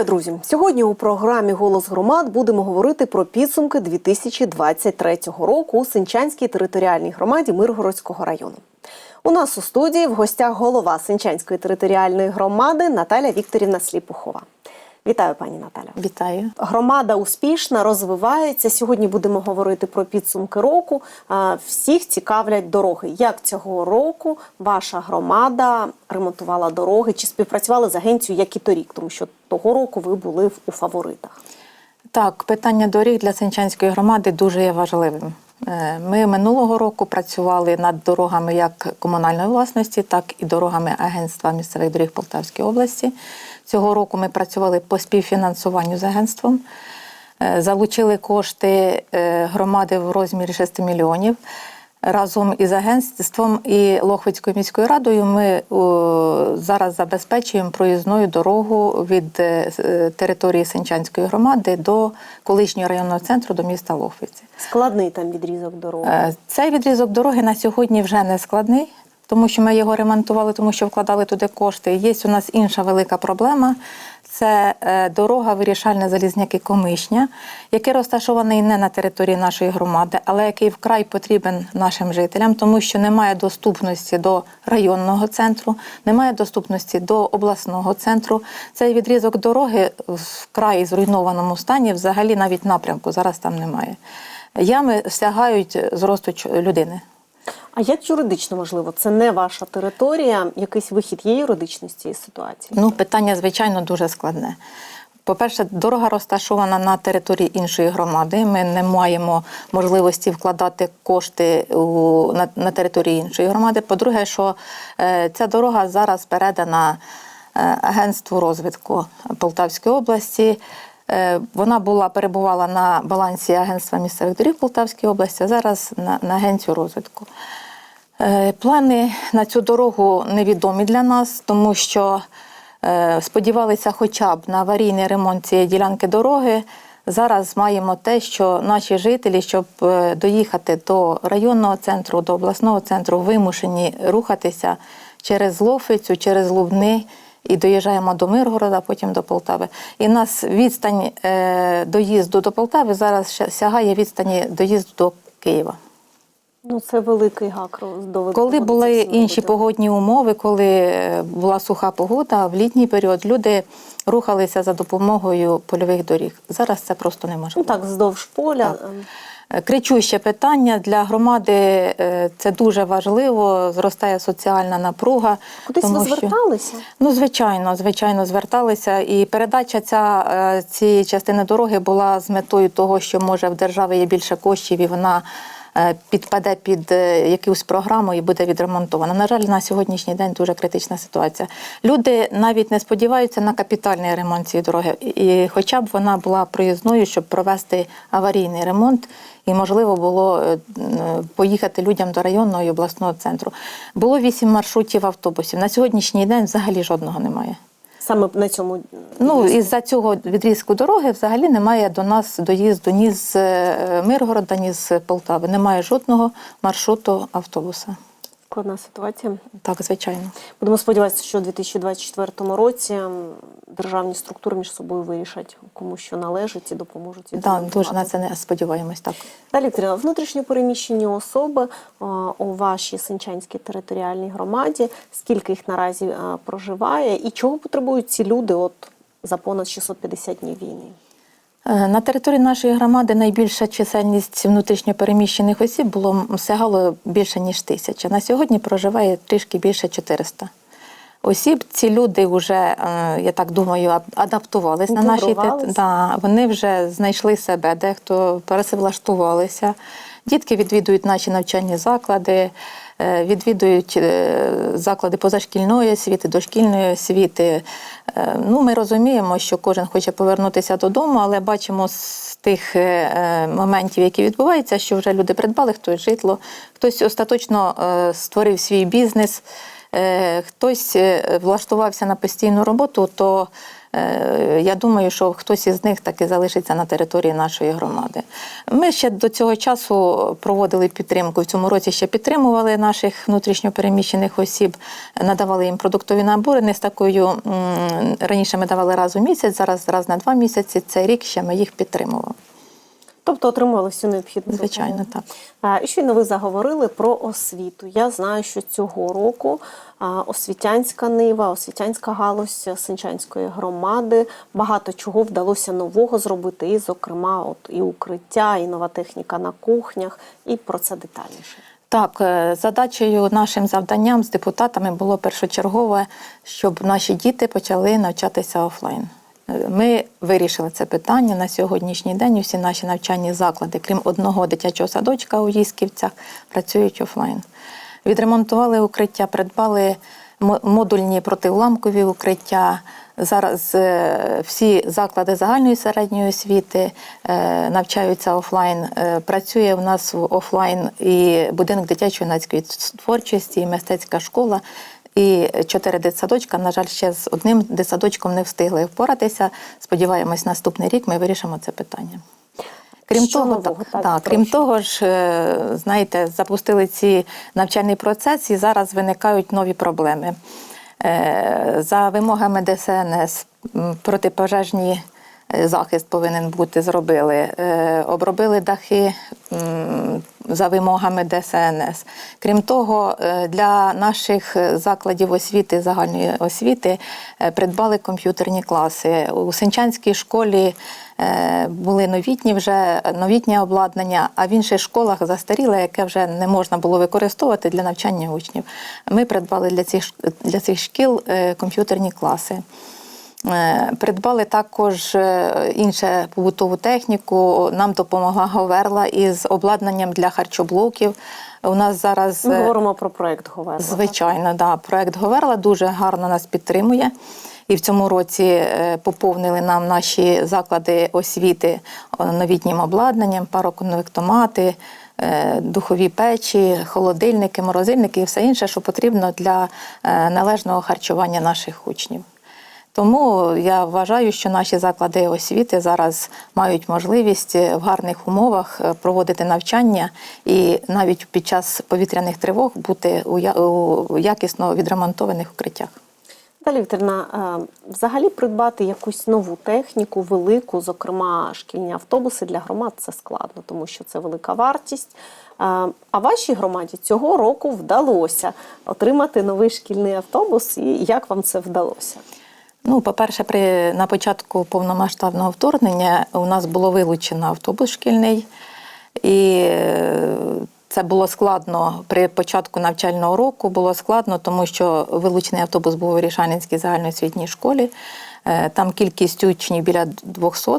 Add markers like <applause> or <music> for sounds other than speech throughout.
Вітаю, друзі! Сьогодні у програмі Голос громад будемо говорити про підсумки 2023 року у Синчанській територіальній громаді Миргородського району. У нас у студії в гостях голова Сенчанської територіальної громади Наталя Вікторівна Сліпухова. Вітаю, пані Наталя. Вітаю. Громада успішна, розвивається. Сьогодні будемо говорити про підсумки року. Всіх цікавлять дороги. Як цього року ваша громада ремонтувала дороги чи співпрацювала з агенцією, як і торік, тому що того року ви були у фаворитах. Так, питання доріг для Сенчанської громади дуже є важливим. Е, Ми минулого року працювали над дорогами як комунальної власності, так і дорогами Агентства місцевих доріг Полтавської області. Цього року ми працювали по співфінансуванню з агентством. Е, Залучили кошти е, громади в розмірі 6 мільйонів. Разом із агентством і Лохвицькою міською радою ми зараз забезпечуємо проїзною дорогу від е, території Сенчанської громади до колишнього районного центру до міста Лохвиці. Складний там відрізок дороги. Цей відрізок дороги на сьогодні вже не складний, тому що ми його ремонтували, тому що вкладали туди кошти. Є у нас інша велика проблема. Це е, дорога вирішальна залізняки Комишня, який розташований не на території нашої громади, але який вкрай потрібен нашим жителям, тому що немає доступності до районного центру, немає доступності до обласного центру. Цей відрізок дороги вкрай зруйнованому стані, взагалі навіть напрямку зараз там немає. Ями сягають зросту людини. А як юридично можливо? Це не ваша територія. Якийсь вихід є юридичний з цієї ситуації? Ну, питання, звичайно, дуже складне. По-перше, дорога розташована на території іншої громади. Ми не маємо можливості вкладати кошти у, на, на території іншої громади. По-друге, що е, ця дорога зараз передана е, Агентству розвитку Полтавської області. Е, Вона була перебувала на балансі Агентства місцевих доріг Полтавської області, а зараз на, на агенцію розвитку. Е, Плани на цю дорогу невідомі для нас, тому що е, сподівалися хоча б на аварійний ремонт цієї ділянки дороги. Зараз маємо те, що наші жителі, щоб доїхати до районного центру, до обласного центру, вимушені рухатися через Лофицю, через Лубни. І доїжджаємо до Миргорода, потім до Полтави. І нас відстань е, доїзду до Полтави зараз сягає відстані доїзду до Києва. Ну це великий гак до Коли були інші погодні умови, коли е, була суха погода, в літній період люди рухалися за допомогою польових доріг. Зараз це просто неможливо. Ну так, вздовж поля. Так. Е, Кричуще питання для громади е, це дуже важливо. Зростає соціальна напруга. Кудись ви що- зверталися? Ну, звичайно, звичайно, зверталися. І передача ця, е, цієї частини дороги була з метою того, що може в держави є більше коштів, і вона підпаде під е, якусь програму і буде відремонтована. На жаль, на сьогоднішній день дуже критична ситуація. Люди навіть не сподіваються на капітальний ремонт цієї дороги, і хоча б вона була проїзною, щоб провести аварійний ремонт. І можливо було е, поїхати людям до районного і обласного центру. Було вісім маршрутів автобусів. На сьогоднішній день взагалі жодного немає. Саме на цьому Ну і із-за цього відрізку дороги взагалі немає до нас доїзду ні з е, Миргорода, ні з Полтави. Немає жодного маршруту автобуса. Складна ситуація. Так, звичайно. Будемо сподіватися, що у 2024 році державні структури між собою вирішать, кому що належить і допоможуть. Да, відремонтувати. дуже на це не сподіваємось. Так. Далі Вікторина, внутрішньо переміщені особи у вашій Синчанській територіальній громаді. Скільки їх наразі проживає, і чого потребують ці люди от за понад 650 днів війни? Е, На території нашої громади найбільша чисельність внутрішньопереміщених осіб було сягало більше ніж тисяча. На сьогодні проживає трішки більше 400 осіб. Ці люди вже, е, я так думаю, ад- адаптувались на нашій да, Вони вже знайшли себе, дехто пересивлаштувалися. Дітки відвідують наші навчальні заклади, відвідують е, заклади позашкільної освіти, дошкільної освіти. Е, Ну, ми розуміємо, що кожен хоче повернутися додому, але бачимо з тих е, е, моментів, які відбуваються, що вже люди придбали хтось житло, хтось остаточно е, створив свій бізнес. Е, Хтось е, влаштувався на постійну роботу, то е, я думаю, що хтось із них таки залишиться на території нашої громади. Ми ще до цього часу проводили підтримку. В цьому році ще підтримували наших внутрішньопереміщених осіб, надавали їм продуктові набори. Не з такою раніше ми давали раз у місяць, зараз раз на два місяці. Цей рік ще ми їх підтримували. Тобто отримували всю необхідну Звичайно, допомогу. так. І щойно ви заговорили про освіту. Я знаю, що цього року освітянська нива, освітянська галузь Сенчанської громади багато чого вдалося нового зробити, і, зокрема, от і укриття, і нова техніка на кухнях, і про це детальніше. Так, е, задачею нашим завданням з депутатами було першочергове, щоб наші діти почали навчатися офлайн. Ми вирішили це питання на сьогоднішній день. Всі наші навчальні заклади, крім одного дитячого садочка у Їсківцях, працюють офлайн. Відремонтували укриття, придбали модульні протиуламкові укриття. Зараз е, всі заклади загальної середньої освіти е, навчаються офлайн. Е, Працює у нас в офлайн і будинок дитячої юнацької творчості, і мистецька школа. І чотири дитсадочка, на жаль, ще з одним дитсадочком не встигли впоратися. Сподіваємось, наступний рік ми вирішимо це питання. Крім Що того, нового? так, Так, так, крім того ж, е, знаєте, запустили ці навчальний процес, і зараз виникають нові проблеми. Е, За вимогами ДСНС протипожежні захист повинен бути зробили. Е, Обробили дахи за вимогами ДСНС. Крім того, е, для наших закладів освіти, загальної освіти е, придбали комп'ютерні класи. У Сенчанській школі е, були новітні вже новітнє обладнання, а в інших школах застаріле, яке вже не можна було використовувати для навчання учнів. Ми придбали для цих для цих шкіл е, комп'ютерні класи. Е, Придбали також е, інше побутову техніку. Нам допомогла Говерла із обладнанням для харчоблоків. У нас зараз Ми е, говоримо про проект Говерла. Звичайно, да. Проект Говерла дуже гарно нас підтримує. І в цьому році поповнили нам наші заклади освіти новітнім обладнанням, пароконвектомати, духові печі, холодильники, морозильники і все інше, що потрібно для належного харчування наших учнів. Тому я вважаю, що наші заклади освіти зараз мають можливість в гарних умовах е, проводити навчання і навіть під час повітряних тривог бути у якісно відремонтованих укриттях. Далі, Вікторівна, е, взагалі придбати якусь нову техніку, велику, зокрема шкільні автобуси для громад це складно, тому що це велика вартість. Е, А вашій громаді цього року вдалося отримати новий шкільний автобус. І як вам це вдалося? Ну, по-перше, при на початку повномасштабного вторгнення у нас було вилучено автобус шкільний, і е, це було складно при початку навчального року. Було складно, тому що вилучений автобус був у Рішанинській загальноосвітній школі. Е, Там кількість учнів біля 200.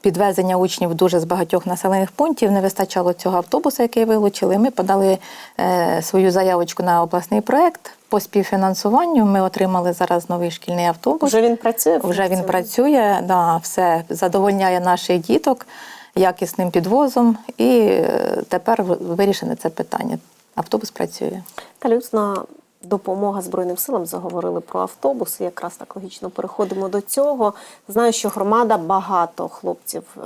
Підвезення учнів дуже з багатьох населених пунктів не вистачало цього автобуса, який вилучили. Ми подали е, свою заявочку на обласний проект по співфінансуванню. Ми отримали зараз новий шкільний автобус. Вже він працює? Вже він працює, да, все задовольняє наших діток якісним підвозом, і е, тепер вирішене це питання. Автобус працює. Калюцна допомога Збройним силам заговорили про автобуси. Якраз так логічно переходимо до цього. Знаю, що громада багато хлопців е,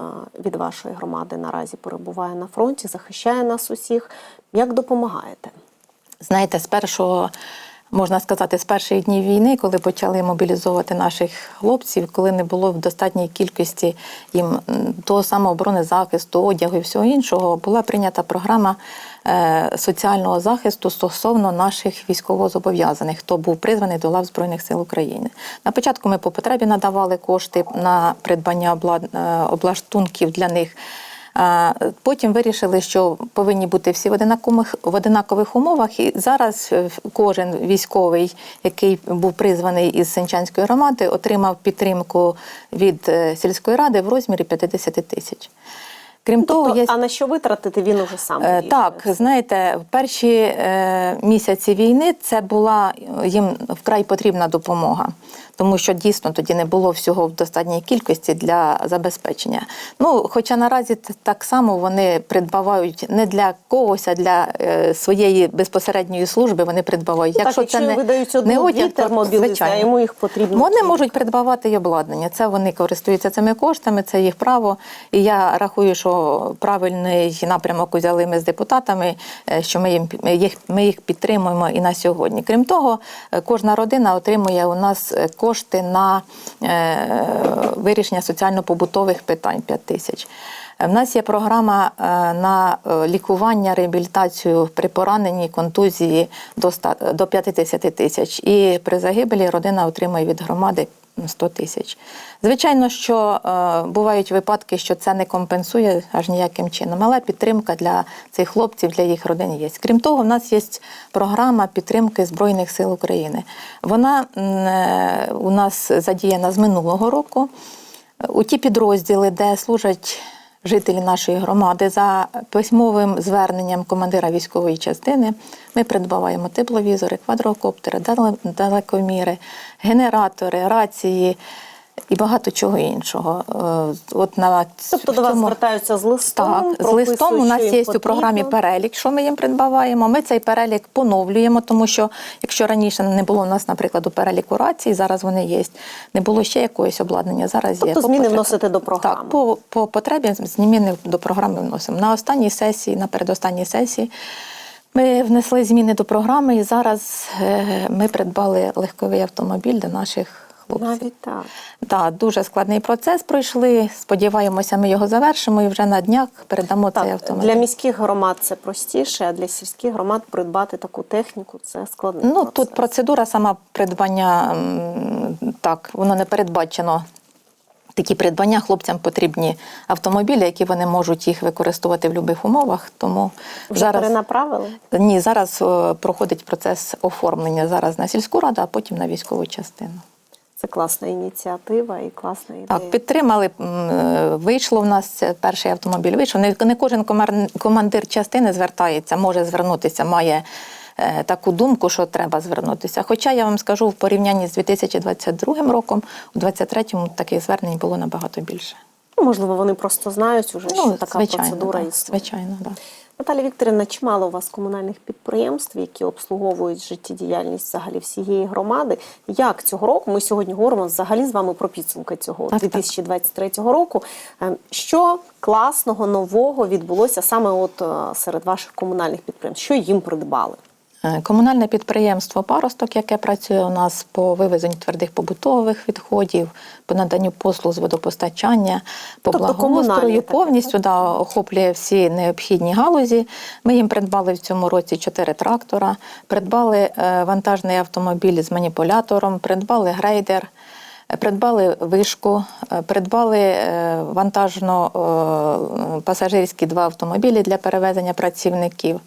від вашої громади наразі перебуває на фронті, захищає нас усіх. Як допомагаєте? Знаєте, з першого, можна сказати, з перших днів війни, коли почали мобілізовувати наших хлопців, коли не було в достатній кількості їм м, того самого бронезахисту, одягу і всього іншого, була прийнята програма е, соціального захисту стосовно наших військовозобов'язаних, хто був призваний до лав Збройних сил України. На початку ми по потребі надавали кошти на придбання е, облаштунків для них. Потім вирішили, що повинні бути всі в одинакових, в одинакових умовах. І зараз е, кожен військовий, який був призваний із Сенчанської громади, отримав підтримку від е, сільської ради в розмірі 50 тисяч. Крім того, Тобто, є а на що витратити він уже сам Е. Так, знаєте, в перші е, місяці війни це була їм вкрай потрібна допомога, тому що дійсно тоді не було всього в достатній кількості для забезпечення. Ну, хоча наразі так само вони придбавають не для когось, а для е, своєї безпосередньої служби вони придбавають. Ну, так, якщо видають одну дві то, термобілизни, а звичайно. йому їх потрібно Вони можуть придбавати й обладнання. Це вони користуються цими коштами, це їх право. І я рахую, що правильний напрямок узяли ми з депутатами, е, що ми їм їх ми їх підтримуємо і на сьогодні. Крім того, е, кожна родина отримує у нас е, кошти на е, вирішення соціально-побутових питань 5 тисяч. Е, В нас є програма е, на лікування, реабілітацію при пораненні, контузії до 50 тисяч. І при загибелі родина отримує від громади 100 тисяч. Звичайно, що е, бувають випадки, що це не компенсує аж ніяким чином, але підтримка для цих хлопців, для їх родин є. Крім того, в нас є програма підтримки Збройних сил України. Вона е, у нас задіяна з минулого року. У ті підрозділи, де служать жителі нашої громади, за письмовим зверненням командира військової частини, ми придбаваємо тепловізори, квадрокоптери, дале- далекоміри, генератори, рації і багато чого іншого. Е, От на Тобто до вас цьому- звертаються з листом. так, з листом у нас є у програмі перелік, що ми їм придбаваємо. Ми цей перелік поновлюємо, тому що якщо раніше не було у нас, наприклад, у переліку рацій, зараз вони є. Не було ще якогось обладнання. Зараз є Тобто По зміни потребі. вносите до програми? Так, по, по потребі зміни до програми вносимо. На останній сесії, на передостанній сесії. Ми внесли зміни до програми, і зараз е, ми придбали легковий автомобіль для наших хлопців. Навіть так. Так, дуже складний процес пройшли. Сподіваємося, ми його завершимо і вже на днях передамо цей Так, автомобіль. для міських громад це простіше, а для сільських громад придбати таку техніку це складний Ну процес. тут процедура сама придбання так, воно не передбачено. Такі придбання хлопцям потрібні автомобілі, які вони можуть їх використовувати в будь-яких умовах. Тому Вже зараз перенаправили? ні, зараз е, проходить процес оформлення зараз на сільську раду, а потім на військову частину. Це класна ініціатива і класна ідея. Так, підтримали. е, Вийшло в нас перший автомобіль. Вийшов. Не, кожен комар- командир частини звертається, може звернутися, має е, таку думку, що треба звернутися. Хоча я вам скажу, в порівнянні з 2022 роком, у 2023 таких звернень було набагато більше. Ну, можливо, вони просто знають уже, що така процедура да, існує. звичайно, да. Наталя Вікторівна, чимало у вас комунальних підприємств, які обслуговують життєдіяльність взагалі всієї громади. Як цього року ми сьогодні говоримо взагалі з вами про підсумки цього Так, так. 2023 року? Е, Що класного нового відбулося саме от е, серед ваших комунальних підприємств? Що їм придбали? Е, Комунальне підприємство Паросток, яке працює у нас по вивезенню твердих побутових відходів, по наданню послуг з водопостачання, по Тобто благоустрою, повністю да, охоплює всі необхідні галузі. Ми їм придбали в цьому році чотири трактора, придбали е, вантажний автомобіль з маніпулятором, придбали грейдер. е, Придбали вишку, придбали е, вантажно-пасажирські два автомобілі для перевезення працівників.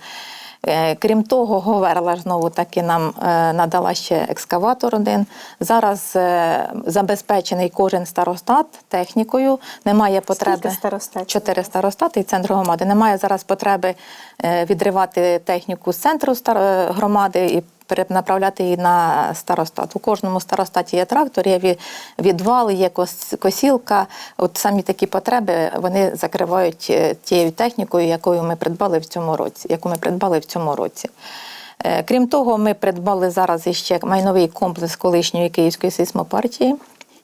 Е, Крім того, Говерла знову таки нам е, надала ще екскаватор один. Зараз е, забезпечений кожен старостат технікою. Немає потреби Скільки старостатів? чотири старостати і центр громади. Немає зараз потреби відривати техніку з центру громади і перенаправляти її на старостат. У кожному старостаті є трактор, є ві- відвал, є кос- косілка. От самі такі потреби вони закривають е, тією технікою, якою ми придбали в цьому році, яку ми придбали в цьому році. Е, Крім того, ми придбали зараз іще майновий комплекс колишньої київської сейсмопартії.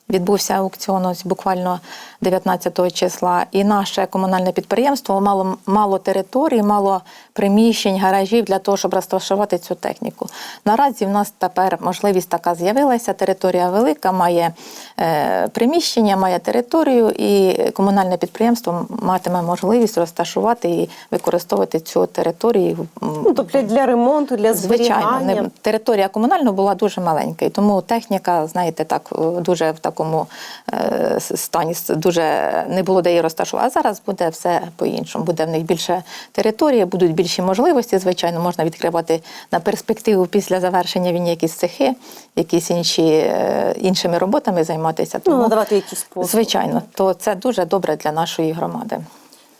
Відбувся аукціон ось буквально 19 числа, і наше комунальне підприємство мало мало території, мало приміщень, гаражів для того, щоб розташувати цю техніку. Наразі в нас тепер можливість така з'явилася. Територія велика, має е, приміщення, має територію, і комунальне підприємство матиме можливість розташувати і використовувати цю територію. Ну, тобто для ремонту, для Звичайно, не, територія комунальна була дуже маленька, і тому техніка, знаєте, так е, дуже в такому е, стані дуже не було де її розташувати. А зараз буде все по-іншому. Буде в них більше території, будуть більші можливості. Звичайно, можна відкривати на перспективу після завершення війни якісь цехи, якісь інші е, іншими роботами займатися. Ну, Тому, надавати якісь послуги. звичайно, то це дуже добре для нашої громади.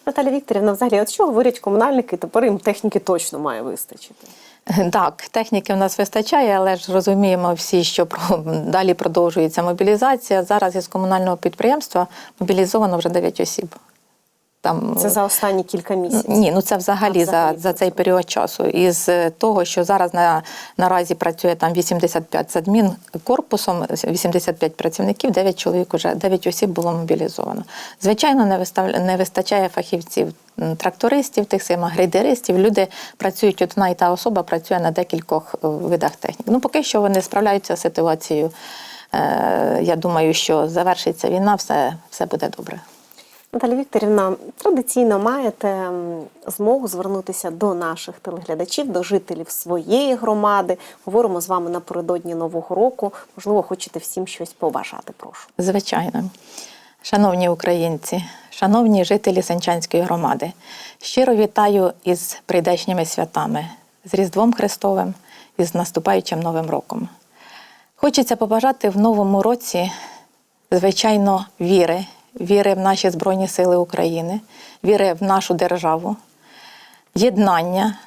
Наталя Вікторівна, взагалі, от що говорять комунальники, тепер їм техніки точно має вистачити. <laughs> Так, техніки в нас вистачає, але ж розуміємо всі, що далі продовжується мобілізація. Зараз із комунального підприємства мобілізовано вже 9 осіб. Там Це за останні кілька місяців. Ні, ну це взагалі, А, взагалі за, за цей період часу. Із того, що зараз на, наразі працює там 85 з адмінкорпусом, 85 працівників, 9 чоловік уже 9 осіб було мобілізовано. Звичайно, не вистав, не вистачає фахівців, трактористів, тих самих грейдеристів. Люди працюють, одна і та особа працює на декількох е, видах технік. Ну, поки що вони справляються з ситуацією. Е, Я думаю, що завершиться війна, все, все буде добре. Наталя Вікторівна, традиційно маєте змогу звернутися до наших телеглядачів, до жителів своєї громади. Говоримо з вами напередодні Нового року. Можливо, хочете всім щось побажати. Прошу. Звичайно. Шановні українці, шановні жителі Сенчанської громади, щиро вітаю із прийдешніми святами, з Різдвом Христовим і з наступаючим Новим роком. Хочеться побажати в новому році, звичайно, віри, віри в наші Збройні Сили України, віри в нашу державу, єднання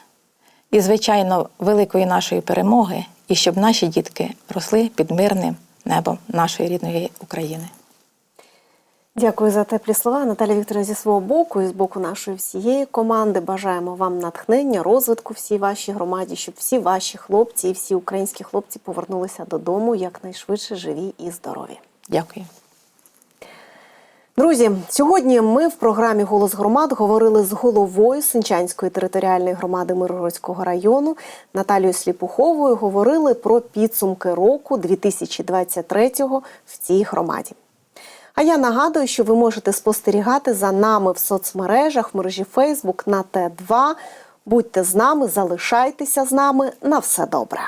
і, звичайно, великої нашої перемоги, і щоб наші дітки росли під мирним небом нашої рідної України. Дякую за теплі слова. Наталя Вікторівна, зі свого боку і з боку нашої всієї команди бажаємо вам натхнення, розвитку всій вашій громаді, щоб всі ваші хлопці і всі українські хлопці повернулися додому якнайшвидше живі і здорові. Дякую. Друзі, сьогодні ми в програмі Голос громад говорили з головою Синчанської територіальної громади Миргородського району Наталією Сліпуховою. Говорили про підсумки року 2023-го в цій громаді. А я нагадую, що ви можете спостерігати за нами в соцмережах в мережі Фейсбук на Т2. Будьте з нами, залишайтеся з нами. На все добре.